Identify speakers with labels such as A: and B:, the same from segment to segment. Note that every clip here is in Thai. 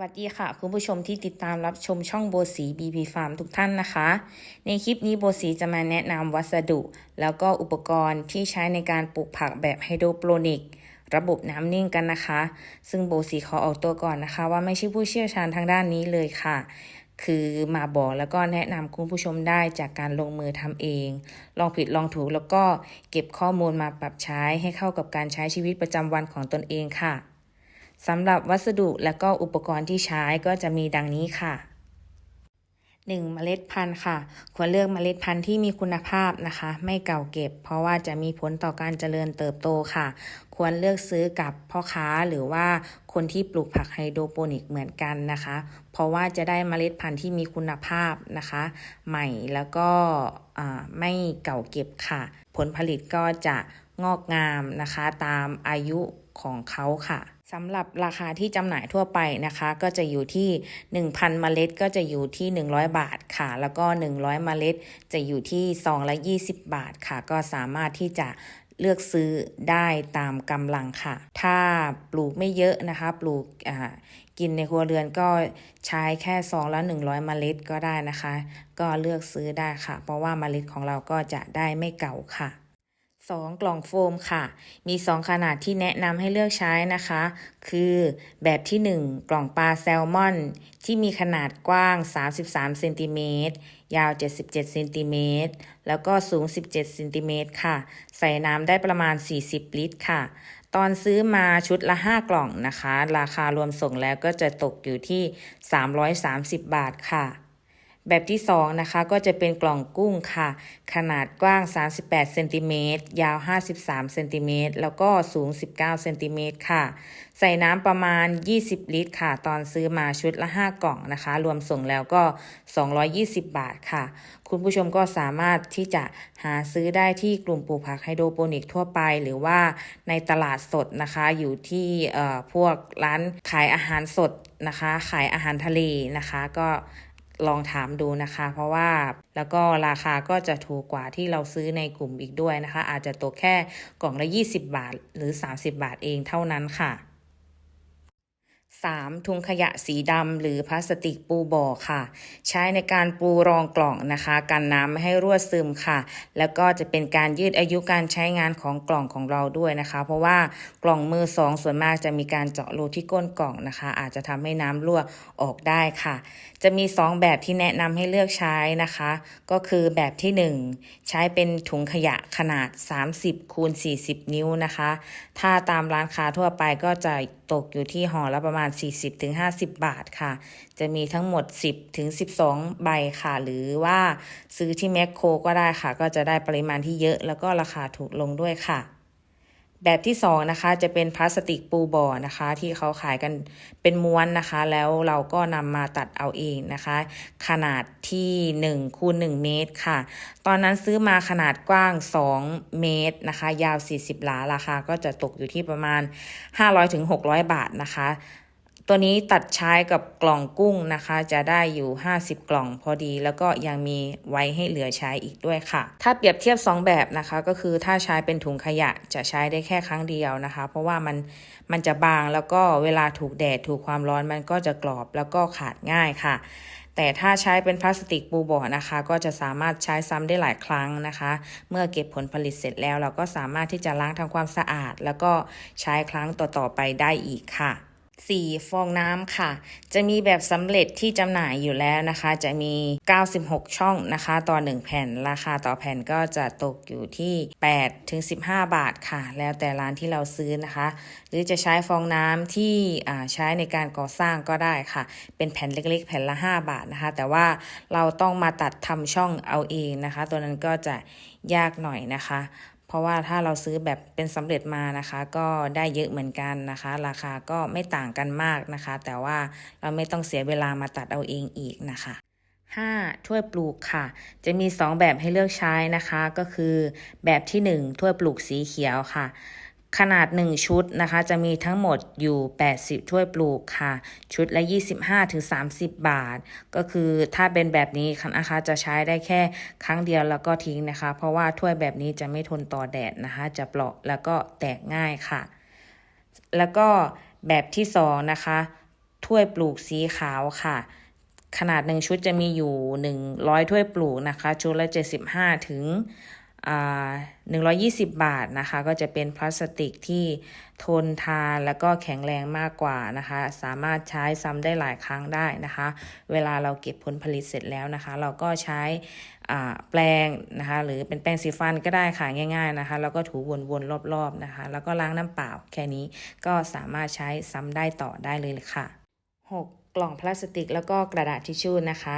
A: วัสดีค่ะ คุณผู้ชมที่ติดตามรับชมช่องโบสี BP Farm ทุกท่านนะคะ ในคลิปนี้โบสีจะมาแนะนำวัสดุ แล้วก็อุปกรณ์ที่ใช้ในการปลูกผักแบบไฮโดรโปรนิก ระบบน้ำนิ่งกันนะคะ ซึ่งโบสีขอออกตัวก่อนนะคะ ว่าไม่ใช่ผู้เชี่ยวชาญทางด้านนี้เลยค่ะ คือมาบอกแล้วก็แนะนำคุณผู้ชมได้จากการลงมือทำเอง ลองผิดลองถูกแล้วก็เก็บข้อมูลมาปรับใช้ให้เข้ากับการใช้ชีวิตประจำวันของตนเองค่ะ สำหรับวัสดุและก็อุปกรณ์ที่ใช้ก็จะมีดังนี้ค่ะ 1. เมล็ดพันธุ์ค่ะ ควรเลือกเมล็ดพันธุ์ที่มีคุณภาพนะคะ ไม่เก่าเก็บ เพราะว่าจะมีผลต่อการเจริญเติบโตค่ะ ควรเลือกซื้อกับพ่อค้าหรือว่าคนที่ปลูกผักไฮโดรโปนิกเหมือนกันนะคะ เพราะว่าจะได้เมล็ดพันธุ์ที่มีคุณภาพนะคะ ใหม่แล้วก็ไม่เก่าเก็บค่ะ ผลผลิตก็จะงอกงามนะคะ ตามอายุของเขาค่ะ สำหรับราคาที่จำหน่ายทั่วไปนะคะ ก็จะอยู่ที่ 1,000 เมล็ดก็จะอยู่ที่ 100 บาทค่ะ แล้วก็ 100 เมล็ดจะอยู่ที่ซองละ 20 บาทค่ะ ก็สามารถที่จะเลือกซื้อได้ตามกำลังค่ะ ถ้าปลูกไม่เยอะนะคะ ปลูกกินในครัวเรือนก็ใช้แค่ซองละ 100 เมล็ดก็ได้นะคะ ก็เลือกซื้อได้ค่ะ เพราะว่าเมล็ดของเราก็จะได้ไม่เก่าค่ะ 2 กล่องโฟมค่ะ มี 2 ขนาดที่แนะนำให้เลือกใช้นะคะ คือแบบที่ 1 กล่องปลาแซลมอน ที่มีขนาดกว้าง 33เซนติเมตรยาว 77เซนติเมตรแล้วก็สูง 17เซนติเมตรค่ะ ใส่น้ำได้ประมาณ 40 ลิตรค่ะ ตอนซื้อมาชุดละ 5 กล่องนะคะ ราคารวมส่งแล้วก็จะตกอยู่ที่ 330 บาทค่ะ แบบที่ 2 นะคะ ก็จะเป็นกล่องกุ้งค่ะ ขนาดกว้าง 38เซนติเมตรยาว 53เซนติเมตรแล้วก็สูง 19เซนติเมตรค่ะ ใส่น้ำประมาณ 20 ลิตรค่ะ ตอนซื้อมาชุดละ 5 กล่องนะคะ รวมส่งแล้วก็ 220 บาทค่ะ คุณผู้ชมก็สามารถที่จะหาซื้อได้ที่กลุ่มปลูกผักไฮโดรโปนิกทั่วไป หรือว่าในตลาดสดนะคะ อยู่ที่เอ่อพวกร้านขายอาหารสดนะคะ ขายอาหารทะเลนะคะ ก็ ลองถามดูนะคะ เพราะว่าแล้วก็ราคาก็จะถูกกว่าที่เราซื้อในกลุ่มอีกด้วยนะคะ อาจจะตกแค่กล่องละ 20 บาทหรือ 30 บาทเองเท่านั้นค่ะ 3. ถุงขยะสีดำหรือพลาสติกปูบ่อค่ะ ใช้ในการปูรองกล่องนะคะ กันน้ำไม่ให้รั่วซึมค่ะ แล้วก็จะเป็นการยืดอายุการใช้งานของกล่องของเราด้วยนะคะ เพราะว่ากล่องมือสองส่วนมากจะมีการเจาะรูที่ก้นกล่องนะคะ อาจจะทำให้น้ำรั่วออกได้ค่ะ จะมี 2 แบบที่แนะนำให้เลือกใช้นะคะ ก็คือแบบที่ 1 ใช้เป็นถุงขยะขนาด 30คูณ40 นิ้วนะคะ ถ้าตามร้านค้าทั่วไปก็จะตกอยู่ที่ห่อละประมาณาณ 40-50 บาทค่ะ จะมีทั้งหมด 10ถึง12 ใบค่ะ หรือว่าซื้อที่แมคโครก็ได้ค่ะ ก็จะได้ปริมาณที่เยอะแล้วก็ราคาถูกลงด้วยค่ะแบบที่สองนะคะจะเป็นพลาสติกปูบ่อนะคะ ที่เขาขายกันเป็นม้วนนะคะ แล้วเราก็นำมาตัดเอาเองนะคะ ขนาดที่1คูณ1เมตรค่ะ ตอนนั้นซื้อมาขนาดกว้าง 2 เมตรนะคะ ยาว 40 หลาราคาก็จะตกอยู่ที่ประมาณ 500-600 บาทนะคะ ตัวนี้ตัดใช้กับกล่องกุ้งนะคะ จะได้อยู่ 50 กล่องพอดี แล้วก็ยังมีไว้ให้เหลือใช้อีกด้วยค่ะ ถ้าเปรียบเทียบ 2 แบบนะคะ ก็คือถ้าใช้เป็นถุงขยะจะใช้ได้แค่ครั้งเดียวนะคะ เพราะว่ามันมันจะบางแล้วก็เวลาถูกแดดถูกความร้อนมันก็จะกรอบแล้วก็ขาดง่ายค่ะแต่ถ้าใช้เป็นพลาสติกปูบ่อนะคะ ก็จะสามารถใช้ซ้ำได้หลายครั้งนะคะ เมื่อเก็บผลผลิตเสร็จแล้ว เราก็สามารถที่จะล้างทำความสะอาด แล้วก็ใช้ครั้งต่อๆไปได้อีกค่ะ 4. ฟองน้ำค่ะ จะมีแบบสำเร็จที่จำหน่ายอยู่แล้วนะคะ จะมี 96 ช่องนะคะ ต่อ 1 แผ่น ราคาต่อแผ่นก็จะตกอยู่ที่ 8 ถึง 15 บาทค่ะ แล้วแต่ร้านที่เราซื้อนะคะ หรือจะใช้ฟองน้ำที่ใช้ในการก่อสร้างก็ได้ค่ะ เป็นแผ่นเล็กๆ แผ่นละ 5 บาทนะคะ แต่ว่าเราต้องมาตัดทำช่องเอาเองนะคะ ตัวนั้นก็จะยากหน่อยนะคะ เพราะว่าถ้าเราซื้อแบบเป็นสำเร็จมานะคะ ก็ได้เยอะเหมือนกันนะคะ ราคาก็ไม่ต่างกันมากนะคะ แต่ว่าเราไม่ต้องเสียเวลามาตัดเอาเองอีกนะคะ 5. ถ้วยปลูกค่ะ จะมี 2 แบบให้เลือกใช้นะคะ ก็คือแบบที่ 1 ถ้วยปลูกสีเขียวค่ะ ขนาด 1 ชุดนะคะ จะมีทั้งหมดอยู่ 80 ถ้วยปลูกค่ะ ชุดละ 25-30 บาท ก็คือถ้าเป็นแบบนี้นะคะจะใช้ได้แค่ครั้งเดียวแล้วก็ทิ้งนะคะ เพราะว่าถ้วยแบบนี้จะไม่ทนต่อแดดนะคะ จะเปราะแล้วก็แตกง่ายค่ะ แล้วก็แบบที่ 2 นะคะ ถ้วยปลูกสีขาวค่ะขนาดหนึ่งชุดจะมีอยู่ 100 ถ้วยปลูกนะคะ ชุดละ 75 ถึงอ่า 120 บาทนะคะ ก็จะเป็นพลาสติกที่ทนทานแล้วก็แข็งแรงมากกว่านะคะ สามารถใช้ซ้ำได้หลายครั้งได้นะคะ เวลาเราเก็บผลผลิตเสร็จแล้วนะคะ เราก็ใช้แปรงนะคะ หรือเป็นแปรงสีฟันก็ได้ค่ะง่าย ๆนะคะ แล้วก็ถูวนๆรอบๆนะคะ แล้วก็ล้างน้ำเปล่าแค่นี้ก็สามารถใช้ซ้ำได้ต่อได้เลยค่ะ 6 กล่องพลาสติก แล้วก็กระดาษทิชชู่นะคะ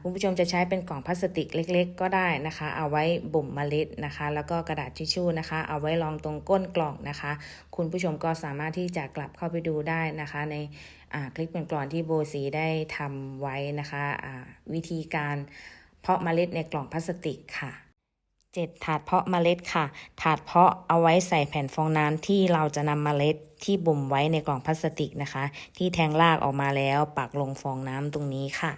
A: คุณผู้ชมจะใช้เป็นกล่องพลาสติกเล็ก ๆ ก็ได้นะคะ เอาไว้บ่มเมล็ดนะคะ แล้วก็กระดาษทิชชู่นะคะ เอาไว้รองตรงก้นกล่องนะคะ คุณผู้ชมก็สามารถที่จะกลับเข้าไปดูได้นะคะ ในคลิปเป็นกลอนที่โบสีได้ทำไว้นะคะวิธีการเพาะเมล็ดในกล่องพลาสติกค่ะ 7 ถาดเพาะเมล็ดค่ะ ถาดเพาะเอาไว้ใส่แผ่นฟองน้ำที่เราจะนำเมล็ดที่บ่มไว้ในกล่องพลาสติกนะคะ ที่แทงรากออกมาแล้วปักลงฟองน้ำตรงนี้ค่ะ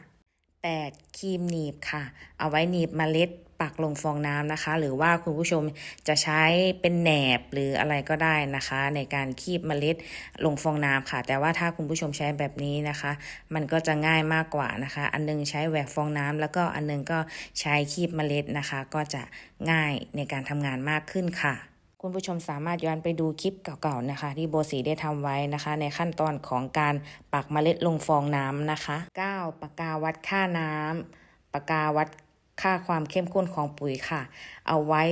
A: 8. ครีมหนีบค่ะ เอาไว้หนีบเมล็ด ปักลงฟองน้ำนะคะ หรือว่าคุณผู้ชมจะใช้เป็นแหนบหรืออะไรก็ได้นะคะ ในการคีบเมล็ดลงฟองน้ำค่ะ แต่ว่าถ้าคุณผู้ชมใช้แบบนี้นะคะ มันก็จะง่ายมากกว่านะคะ อันนึงใช้แหวกฟองน้ำแล้วก็อันนึงก็ใช้คีบเมล็ดนะคะ ก็จะง่ายในการทำงานมากขึ้นค่ะคุณผู้ชมสามารถย้อนไปดูคลิปเก่าๆนะคะ ที่โบสีได้ทำไว้นะคะ ในขั้นตอนของการปักเมล็ดลงฟองน้ำนะคะ 9. ปากกาวัดค่าน้ำปากกาวัด ค่าความเข้มข้นของปุ๋ยค่ะ เอาไว้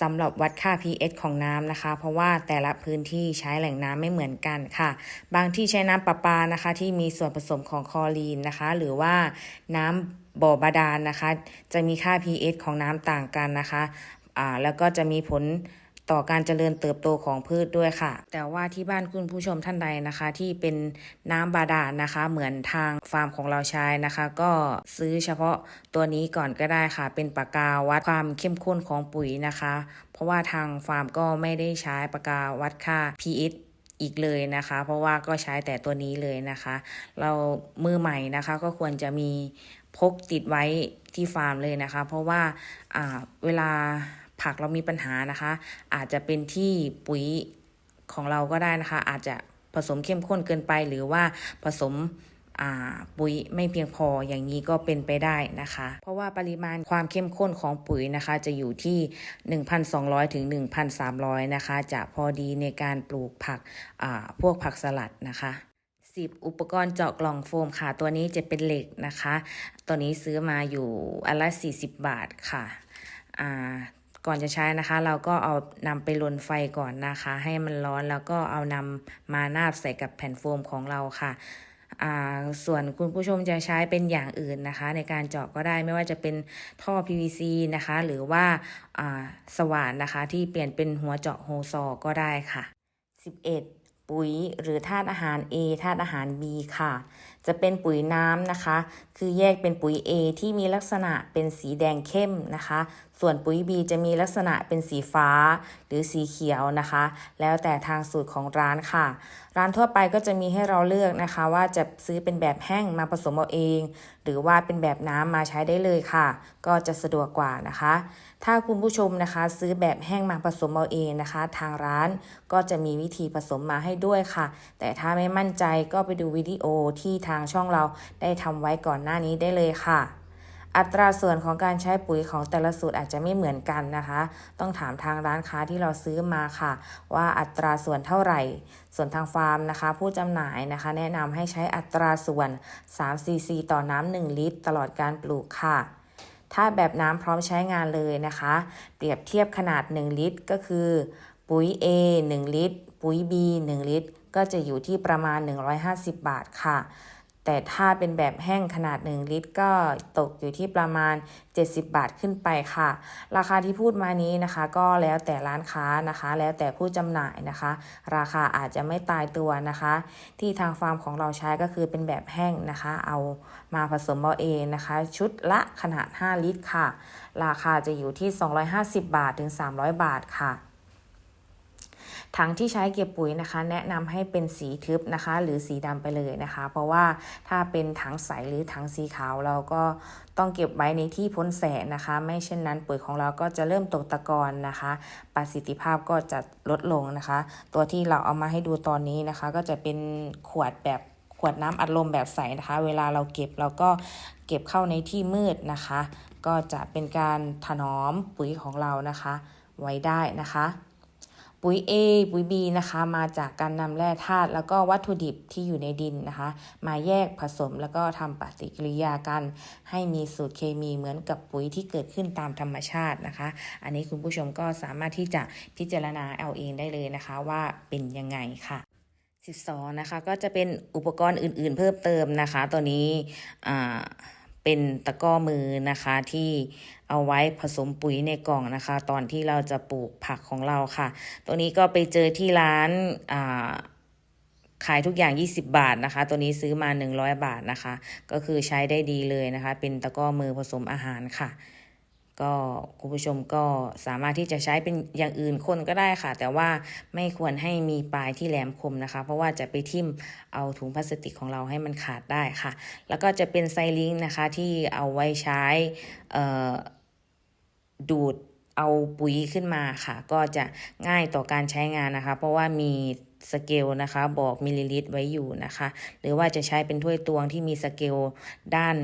A: สำหรับวัดค่า pH ของน้ำนะคะ เพราะว่าแต่ละพื้นที่ใช้แหล่งน้ำไม่เหมือนกันค่ะ บางที่ใช้น้ำประปานะคะ ที่มีส่วนผสมของคลอรีนนะคะ หรือว่าน้ำบ่อบาดาลนะคะ จะมีค่า pH ของน้ำต่างกันนะคะ อ่า แล้วก็จะมีผล ต่อการเจริญเติบโตของพืชด้วยค่ะ แต่ว่าที่บ้านคุณผู้ชมท่านใดนะคะ ที่เป็นน้ำบาดาลนะคะ เหมือนทางฟาร์มของเราใช้นะคะ ก็ซื้อเฉพาะตัวนี้ก่อนก็ได้ค่ะ เป็นปากกาวัดความเข้มข้นของปุ๋ยนะคะ เพราะว่าทางฟาร์มก็ไม่ได้ใช้ปากกาวัดค่า pH อีกเลยนะคะ เพราะว่าก็ใช้แต่ตัวนี้เลยนะคะ เรามือใหม่นะคะก็ควรจะมีพกติดไว้ที่ฟาร์มเลยนะคะ เพราะว่าอ่าเวลา ผักเรามีปัญหานะคะ อาจจะเป็นที่ปุ๋ยของเราก็ได้นะคะ อาจจะผสมเข้มข้นเกินไปหรือว่าผสมปุ๋ยไม่เพียงพออย่างนี้ก็เป็นไปได้นะคะ เพราะว่าปริมาณความเข้มข้นของปุ๋ยนะคะ จะอยู่ที่ 1,200 ถึง 1,300 นะคะ จะพอดีในการปลูกผักพวกผักสลัดนะคะ 10 อุปกรณ์เจาะกล่องโฟมค่ะ ตัวนี้จะเป็นเหล็กนะคะ ตัวนี้ซื้อมาอยู่อันละ 40 บาทค่ะอ่า ก่อนจะใช้นะคะ เราก็เอานำไปลนไฟก่อนนะคะ ให้มันร้อนแล้วก็เอานำมานาบใส่กับแผ่นโฟมของเราค่ะส่วนคุณผู้ชมจะใช้เป็นอย่างอื่นนะคะ ในการเจาะก็ได้ไม่ว่าจะเป็นท่อ PVC นะคะ หรือว่าอ่าสว่านนะคะ ที่เปลี่ยนเป็นหัวเจาะโฮซอก็ได้ค่ะ 11 ปุ๋ยหรือธาตุอาหาร A ธาตุอาหาร B ค่ะ จะเป็นปุ๋ยน้ำนะคะ คือแยกเป็นปุ๋ย A ที่มีลักษณะเป็นสีแดงเข้มนะคะ ส่วนปุ๋ย B จะมีลักษณะเป็นสีฟ้า หรือสีเขียวนะคะ แล้วแต่ทางสูตรของร้านค่ะ ร้านทั่วไปก็จะมีให้เราเลือกนะคะ ว่าจะซื้อเป็นแบบแห้งมาผสมเอาเอง หรือว่าเป็นแบบน้ำมาใช้ได้เลยค่ะ ก็จะสะดวกกว่านะคะ ถ้าคุณผู้ชมนะคะซื้อแบบแห้งมาผสมเอาเองนะคะ ทางร้านก็จะมีวิธีผสมมาให้ด้วยค่ะ แต่ถ้าไม่มั่นใจก็ไปดูวิดีโอที่ทางช่องเราได้ทำไว้ก่อนหน้านี้ได้เลยค่ะ อัตราส่วนของการใช้ปุ๋ยของแต่ละสูตรอาจจะไม่เหมือนกันนะคะ ต้องถามทางร้านค้าที่เราซื้อมาค่ะ ว่าอัตราส่วนเท่าไหร่ ส่วนทางฟาร์มนะคะ ผู้จำหน่ายนะคะ แนะนำให้ใช้อัตราส่วน3 cc ต่อน้ำ1ลิตร ตลอดการปลูกค่ะถ้าแบบน้ำพร้อมใช้งานเลยนะคะ เปรียบเทียบขนาด 1 ลิตร ก็คือ ปุ๋ย A 1 ลิตร ปุ๋ย B 1 ลิตร ก็จะอยู่ที่ประมาณ 150 บาทค่ะ แต่ถ้าเป็นแบบแห้งขนาด 1 ลิตรก็ตกอยู่ที่ประมาณ 70 บาทขึ้นไปค่ะ ราคาที่พูดมานี้นะคะ ก็แล้วแต่ร้านค้านะคะ แล้วแต่ผู้จำหน่ายนะคะ ราคาอาจจะไม่ตายตัวนะคะ ที่ทางฟาร์มของเราใช้ก็คือเป็นแบบแห้งนะคะ เอามาผสมเอาเองนะคะ ชุดละขนาด 5 ลิตรค่ะ ราคาจะอยู่ที่ 250 บาทถึง 300 บาทค่ะ ถังที่ใช้เก็บปุ๋ยนะคะ แนะนำให้เป็นสีทึบนะคะ หรือสีดำไปเลยนะคะ เพราะว่าถ้าเป็นถังใสหรือถังสีขาวเราก็ต้องเก็บไว้ในที่พ้นแสงนะคะ ไม่เช่นนั้นปุ๋ยของเราก็จะเริ่มตกตะกอนนะคะ ประสิทธิภาพก็จะลดลงนะคะ ตัวที่เราเอามาให้ดูตอนนี้นะคะ ก็จะเป็นขวดแบบขวดน้ำอัดลมแบบใสนะคะ เวลาเราเก็บเราก็เก็บเข้าในที่มืดนะคะ ก็จะเป็นการถนอมปุ๋ยของเรานะคะ ไว้ได้นะคะ ปุ๋ย A ปุ๋ย B นะคะ มาจากการนำแร่ธาตุแล้วก็วัตถุดิบที่อยู่ในดินนะคะ มาแยกผสมแล้วก็ทำปฏิกิริยากัน ให้มีสูตรเคมีเหมือนกับปุ๋ยที่เกิดขึ้นตามธรรมชาตินะคะ อันนี้คุณผู้ชมก็สามารถที่จะพิจารณาเอาเองได้เลยนะคะว่าเป็นยังไงค่ะ12นะคะก็จะเป็นอุปกรณ์อื่นๆ เพิ่มเติมนะคะ ตัวนี้อ่า เป็นตะก้อมือนะคะที่เอาไว้ผสมปุ๋ยในกล่องนะคะ ตอนที่เราจะปลูกผักของเราค่ะ ตัวนี้ก็ไปเจอที่ร้านอ่าขายทุกอย่าง 20 บาทนะคะ ตัวนี้ซื้อมา 100 บาทนะคะ ก็คือใช้ได้ดีเลยนะคะ เป็นตะก้อมือผสมอาหารค่ะ ก็คุณผู้ชมก็สามารถที่จะใช้เป็นอย่างอื่นคนก็ได้ค่ะ แต่ว่าไม่ควรให้มีปลายที่แหลมคมนะคะ เพราะว่าจะไปทิ่มเอาถุงพลาสติกของเราให้มันขาดได้ค่ะ แล้วก็จะเป็นไซลิงนะคะที่เอาไว้ใช้ดูดเอาปุ๋ยขึ้นมาค่ะ ก็จะง่ายต่อการใช้งานนะคะ เพราะว่ามี สเกลนะคะบอกมิลลิลิตรไว้อยู่นะคะ หรือว่าจะใช้เป็นถ้วยตวงที่มีสเกลด้าน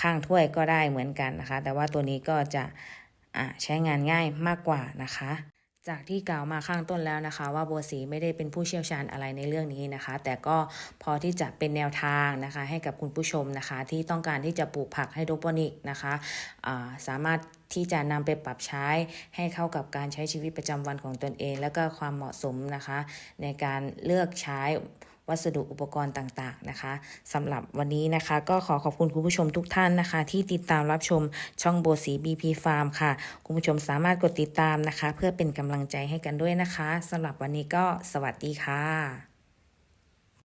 A: ข้างถ้วยก็ได้เหมือนกันนะคะ แต่ว่าตัวนี้ก็จะะใช้งานง่ายมากกว่านะคะ จากที่กล่าวมาข้างต้นแล้วนะคะ ว่าบัวสีไม่ได้เป็นผู้เชี่ยวชาญอะไรในเรื่องนี้นะคะ แต่ก็พอที่จะเป็นแนวทางนะคะ ให้กับคุณผู้ชมนะคะ ที่ต้องการที่จะปลูกผักไฮโดรโปนิกนะคะาสามารถที่จะนำไปปรับใช้ให้เข้ากับการใช้ชีวิตประจำวันของตนเอง แล้วก็ความเหมาะสมนะคะ ในการเลือกใช้ วัสดุอุปกรณ์ต่างๆนะคะสำหรับวันนี้นะคะก็ขอขอบคุณคุณผู้ชมทุกท่านนะคะ ที่ติดตามรับชมช่องโบสี BP Farm ค่ะ คุณผู้ชมสามารถกดติดตามนะคะ เพื่อเป็นกำลังใจให้กันด้วยนะคะสำหรับวันนี้ก็สวัสดีค่ะ